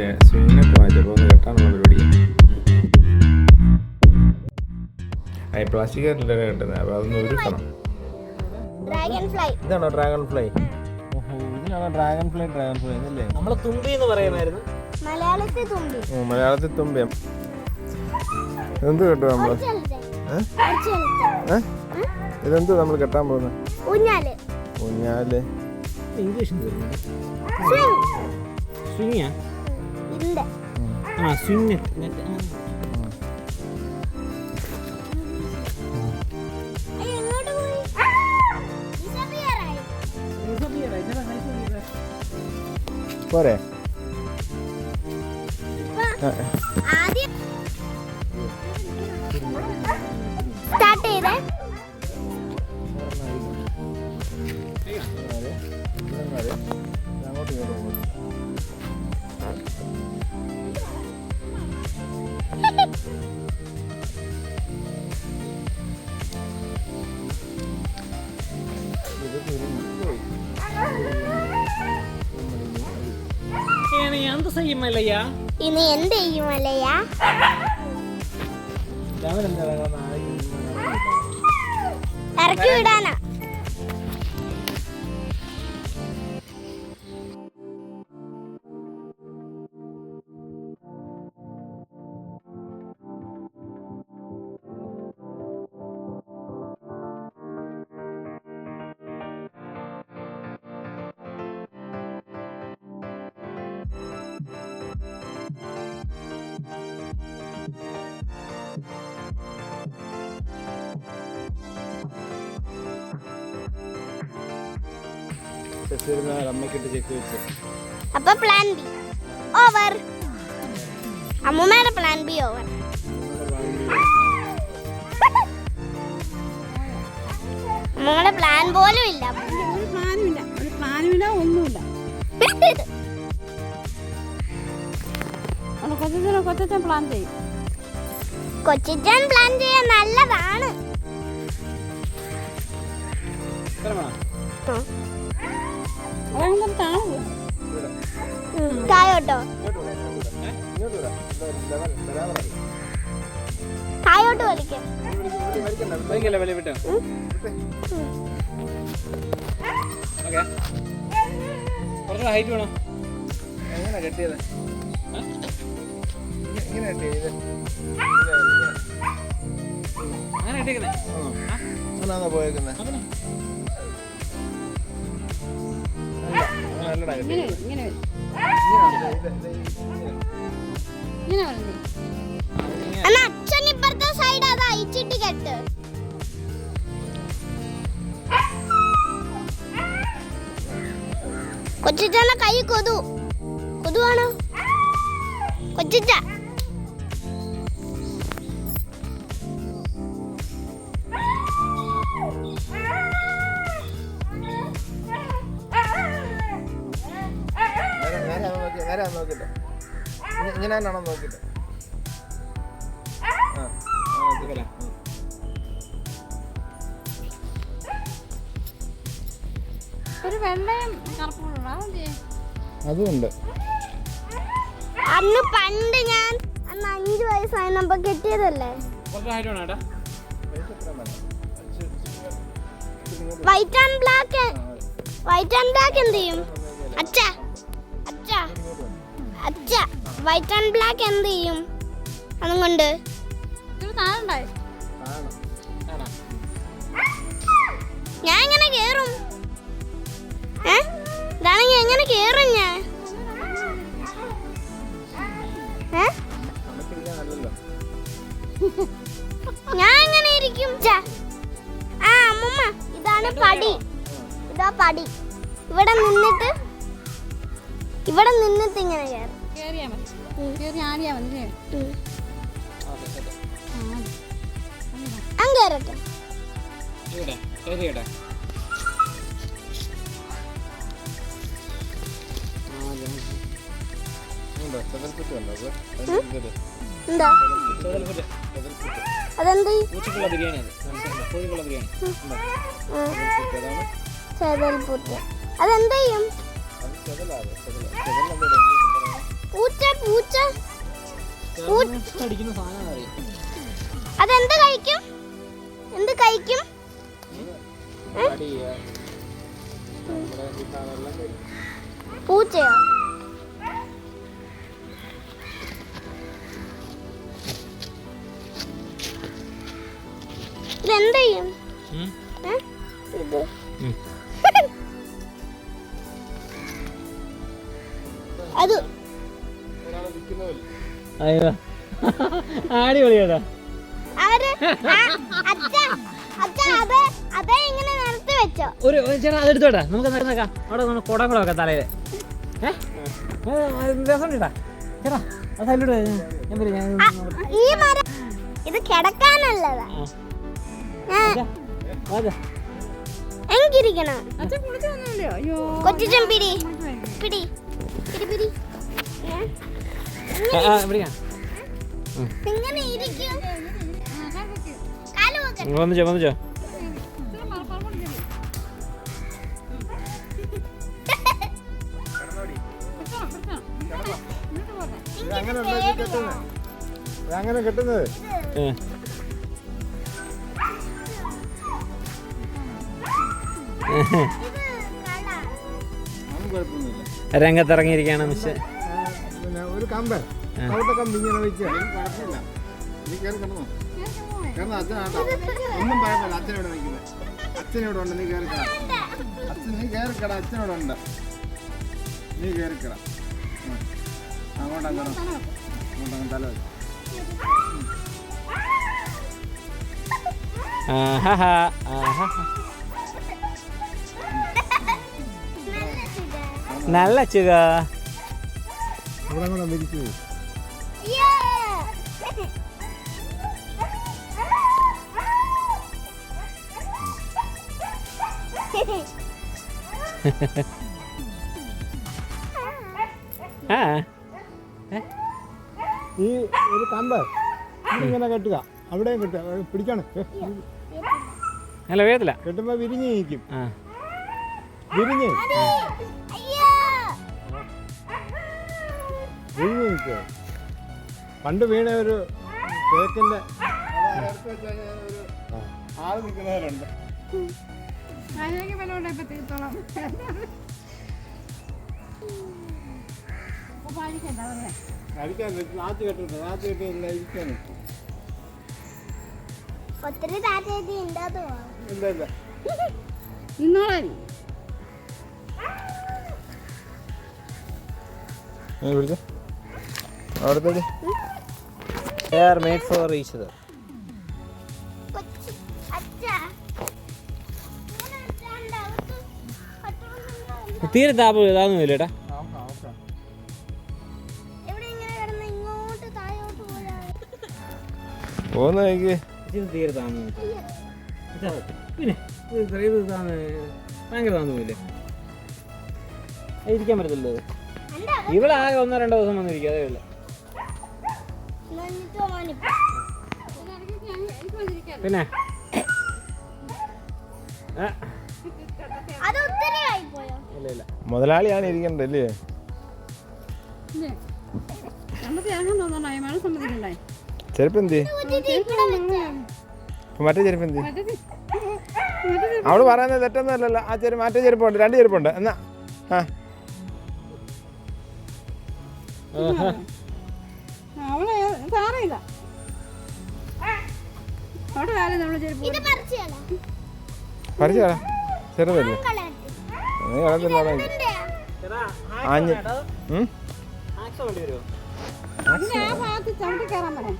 ഒരു സ്വിങ്ങിനൊക്കെ വാങ്ങിച്ചപ്പോൾ ഒന്ന് കെട്ടാനുള്ള പരിപാടിയാണ് ഐ പ്ലാസ്റ്റിക് കയറ്റില്ല കിട്ടുന്നത് അപ്പോൾ അതൊന്ന് ഫ്ലൈ ഇതാണോ ഡ്രാഗൺ ഫ്ലൈ ഇതിനാണോ ഡ്രാഗൺ ഫ്ലൈ ഡ്രാഗൺ ഫ്ലൈ എന്നല്ലേ? നമ്മൾ തുമ്പി എന്ന് പറയുമായിരുന്നു മലയാളത്തിൽ തുമ്പി. ഓ, മലയാളത്തിൽ തുമ്പി. എന്ത് കേട്ടോ നമ്മൾ? ഇതെന്ത് നമ്മൾ കെട്ടാൻ പോകുന്നത് ഊഞ്ഞാൽ. ഊഞ്ഞാൽ. ഇംഗ്ലീഷ് സ്വിങ് സ്വിങ്ങിയാ ഇതിന്റെ ആ ആയി. പോരെ. ആദ്യം ഇറക്കി വിടാനാ. അപ്പൊ പ്ലാൻ ബി ഓവർ അമ്മൂമ്മയുടെ പ്ലാൻ ബി ഓവർ അമ്മൂമ്മയുടെ പ്ലാൻ പോലും ഇല്ല. പ്ലാനുമില്ല ഒരു പ്ലാനുമില്ല ഒന്നുമില്ല അവിടെ കൊച്ചച്ഛനെ കൊച്ചച്ഛൻ പ്ലാൻ ചെയ്യും കൊച്ചിച്ചാൻ പ്ലാൻ ചെയ്യാൻ നല്ലതാണ്. അതങ്ങനെ കാണുമോ തായോട്ടോ തായോട്ട് വലിക്കാം. കുറച്ച് ഹൈറ്റ് വേണം. എങ്ങനെ കെട്ടിയത്? ഇങ്ങനെ കെട്ടിയത്? അങ്ങനെ ഇട്ടേക്കുന്നേ അങ്ങനാണോ ഇങ്ങനെ എന്നാ അച്ഛൻ ഇപ്പുറത്തെ സൈഡ് അത് അയച്ചിട്ട് കെട്ട് കൊച്ചിച്ചന്റെ കൈ കൊതു. കൊതുവാണോ? കൊച്ചിച്ച. ഇങ്ങ- നോക്കിട്ട് അതുണ്ട്. ഒരു വെള്ളയും അന്ന് പണ്ട് ഞാൻ അന്ന് അഞ്ചു കെട്ടിയതല്ലേ? ഹൈറ്റ് വേണം ഏട്ടാ white and black white and black എന്ത് ചെയ്യും? അച്ഛ അച്ഛ അച്ഛ. വൈറ്റ് ആൻഡ് ബ്ലാക്ക് എന്ത് ചെയ്യും അതും കൊണ്ട്. ഞാൻ എങ്ങനെ കേറും. ഏ? ഇതാണെങ്കിൽ എങ്ങനെ കേറും ഞാൻ? ഞാൻ എങ്ങനെ ഇരിക്കും. ആ അമ്മമ്മ ഇതാണ് പടി. ഇതാ പടി. ഇവിടെ നിന്നിട്ട് ഇവിടെ നിന്നിട്ട് ഇങ്ങനെ കയറും കയറിയാ മതി ഉം. കയറി ആടിയാ മതി ഇല്ലേ? ഉം. ആ, ഞാൻ കയറട്ടെ ഇവിടെ കയറി കേട്ടെ ഉണ്ടോ ചെതൽപ്പുറ്റ് ഉണ്ടോ ഇത്? എന്താ ചെതൽപ്പുറ്റ് അതെന്ത്? പൂച്ചക്കുള്ള ബിരിയാണി അത്. മനസ്സിലായില്ലേ? കോഴിക്കുള്ള ബിരിയാണി. ചെതൽപ്പുറ്റ് അതാണ്. ചെതൽപുട്ട് അതെന്ത് ചെയ്യും? പൂച്ച അറിയാം അതെന്ത് കഴിക്കും? എന്ത് കഴിക്കും? പൂച്ചയോ? ഇതെന്ത് ചെയ്യും? ഇത്. അയ്യോ. അത് അതേ നിരത്തി വെച്ചോ. ഒരു ഒരു ചേട്ടാ അത് എടുത്തോട്ടെ. നമുക്ക് നടന്നേക്കാം അവിടെ നമ്മൾ കുട കൂടെ വെക്കാം തലയിൽ രസം ചേട്ടാ. ചേട്ടാ ആ സൈഡിലോട്ട് ഞാൻ- വരും ഞാൻ ഈ മരം ഇത് കിടക്കാനുള്ളതാ. എനിക്കിരിക്കണം അയ്യോ. കൊച്ചിച്ചൻ പിടി പിടി പിടി. വന്നിച്ചോ വന്നിച്ചോ. അങ്ങനെ കിട്ടുന്നത്? രംഗത്തിറങ്ങിയിരിക്കുകയാണ് മിസ് പിന്നെ ഒരു കമ്പ് അവിടെ കമ്പ് ഇങ്ങനെ വെച്ച്. ഒന്നും പറയത്തില്ല. അച്ഛനോട് നിൽക്കുന്നത് അച്ഛനോട് ഉണ്ട് നീ കയറിക്കട കിട അച്ഛൻ നീ കയറിക്കട അച്ഛനോട് ഉണ്ട് നീ കയറി കിട അങ്ങോട്ടങ്ങനെ അങ്ങോട്ടങ്ങനെ തല ആഹാ നല്ല ചുക. ഇവിടെ കൂടെ വിരിച്ചു ആ ഈ ഒരു കമ്പ് ഇങ്ങനെ കെട്ടുക. അവിടെയും കെട്ടുക. അത് അല്ല വേദല കെട്ടുമ്പോ വിരിഞ്ഞ് നിൽക്കും. വിരിഞ്ഞ്. നിൽക്കുക പണ്ട് വീണ ഒരു കേക്കിന്റെ ആൾ നിൽക്കുന്നവരുണ്ട്. ഒത്തിരി പിടിച്ച. അവിടുത്തെ കൊച്ചു അച്ഛാ ഇങ്ങനെ വെച്ചാണ്ട് അവർക്ക് പറ്റുമെന്നുണ്ടോ? തീരെ താപം താഴോട്ട് പോയാൽ പോകുന്ന തീരെ പിന്നെ ഇത് ഇത്രയും ഇത് താന്ന് ഭയങ്കര താന്നുമില്ലേ ഇരിക്കാൻ പറ്റത്തില്ല ഇത്. ഇവിടെ ആകെ ഒന്നോ രണ്ടോ ദിവസം വന്നിരിക്കും അതേ ഉള്ളു. പിന്നെ? മുതലാളിയാണ് ഇരിക്കേണ്ടത് അല്ലേ? ഇല്ലേ? നമ്മൾ ത്യാഗം തോന്നണ്ടായി മഴ സമ്മതിക്കണ്ടായി ചെരുപ്പ് എന്തി? ഊറ്റിട്ട് ഇവിടെ വെച്ചാ. മറ്റേ ചെരുപ്പ് എന്തി? മറ്റേ അവൾ പറയുന്നത് തെറ്റൊന്നും അല്ലല്ലോ ആ ചെരുപ്പ് മറ്റേ ചെരുപ്പുണ്ട് രണ്ട് ചെരുപ്പുണ്ട്. എന്നാ ആ. അവിടെ കാലം നമ്മളെ ചെരുപ്പ് പറിച്ചു ചെറുതല്ലേ? നീ കളത്തില്ല എന്റെയാ ആഞ്ഞ്. വേണ്ടി ആ ഭാഗത്ത് ചവിട്ടി കയറാൻ പറയാം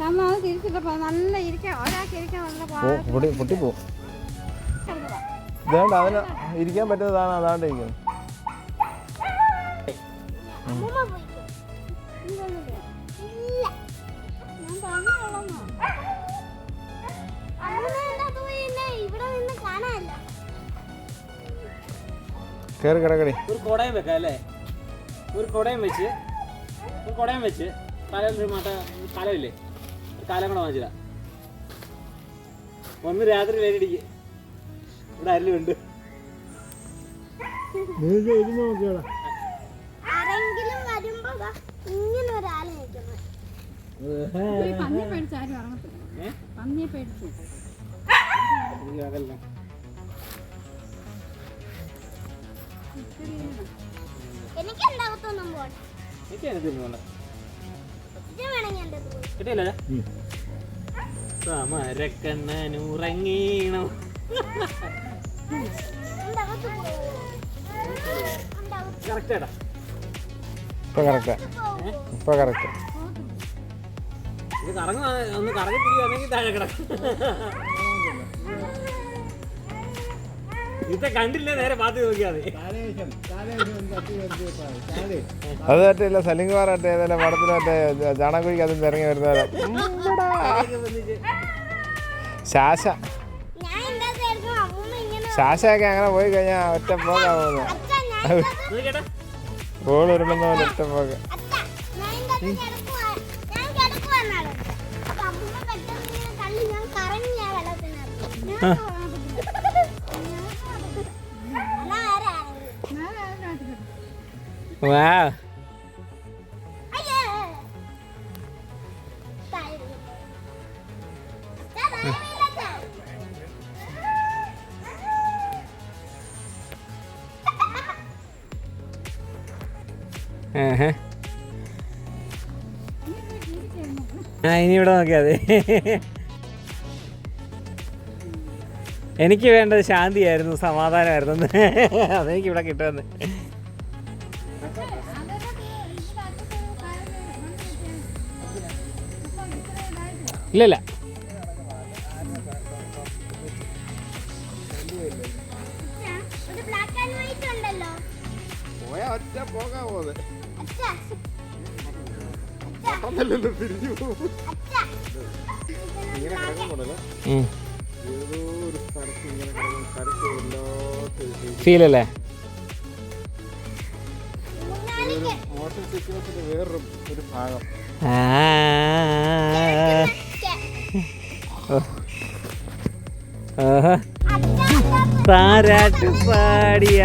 നമ്മൾ അത് തിരിച്ചിട്ടപ്പോ നല്ല ഇരിക്കാൻ ഒരാൾക്ക് ഇരിക്കാൻ നല്ല പൊട്ടി പൊട്ടിപ്പോ ഇതാണ്ട് അതിന് ഇരിക്കാൻ പറ്റുന്നതാണ് അതാണ്ട് ഇരിക്കുന്നത്. അമ്മൂമ്മ പോയിക്കോ ഇല്ല. ഞാൻ പറഞ്ഞോളാം കയറി കിടക്കടി. ഒരു കുടയും വെക്കാം അല്ലേ? ഒരു കുടയും വെച്ച് ഒരു കുടയും വെച്ച് തല മറ്റേ കലമില്ലേ ഒരു കലം കൂടെ വാങ്ങിച്ചില്ല ഒന്ന് രാത്രി വേലിടിക്ക് ഇവിടെ അരലുണ്ട് പന്നിയെ പേടിച്ച് ആരും ഇറങ്ങത്തില്ല. ഏ? പന്നിയെ പേടിച്ച്. എനിക്ക് പോട്ടെ വേണ്ട. കിട്ടിയല്ലേ സമരക്കണ്ണനുറങ്ങീണം ഇപ്പൊ കറക്റ്റാ. ഇപ്പൊ കറക്റ്റ്. ഇത് കറങ്ങുക ഒന്ന് കറങ്ങി താഴെ കിടക്കും. ഇത് കണ്ടില്ലേ? നേരെ പാത്തി അത് സലിംകുമാർ മറ്റേ ഏതെല്ലാം പടത്തിൽ മറ്റേ ചാണകുഴിക്ക് അതിൽ ഇറങ്ങി വരുന്നത് ശാശ. ശാശയൊക്കെ അങ്ങനെ പോയി കഴിഞ്ഞാൽ ഒറ്റ പോകാൻ പോകുന്നു ഗോൾ ഉരുളുന്ന പോലെ ഒറ്റ പോക അച്ഛാ താഴെ ആ ഇനി ഇവിടെ നോക്കിയാൽ മതി. എനിക്ക് വേണ്ടത് ശാന്തിയായിരുന്നു സമാധാനമായിരുന്നു. അതെനിക്ക് ഇവിടെ കിട്ടുമെന്ന്. ഫീൽ. ഫീലല്ലേ? മോട്ടോർ സിക്നസിന്റെ വേറൊരു ഒരു ഭാഗം താരാട്ട് പാടിയ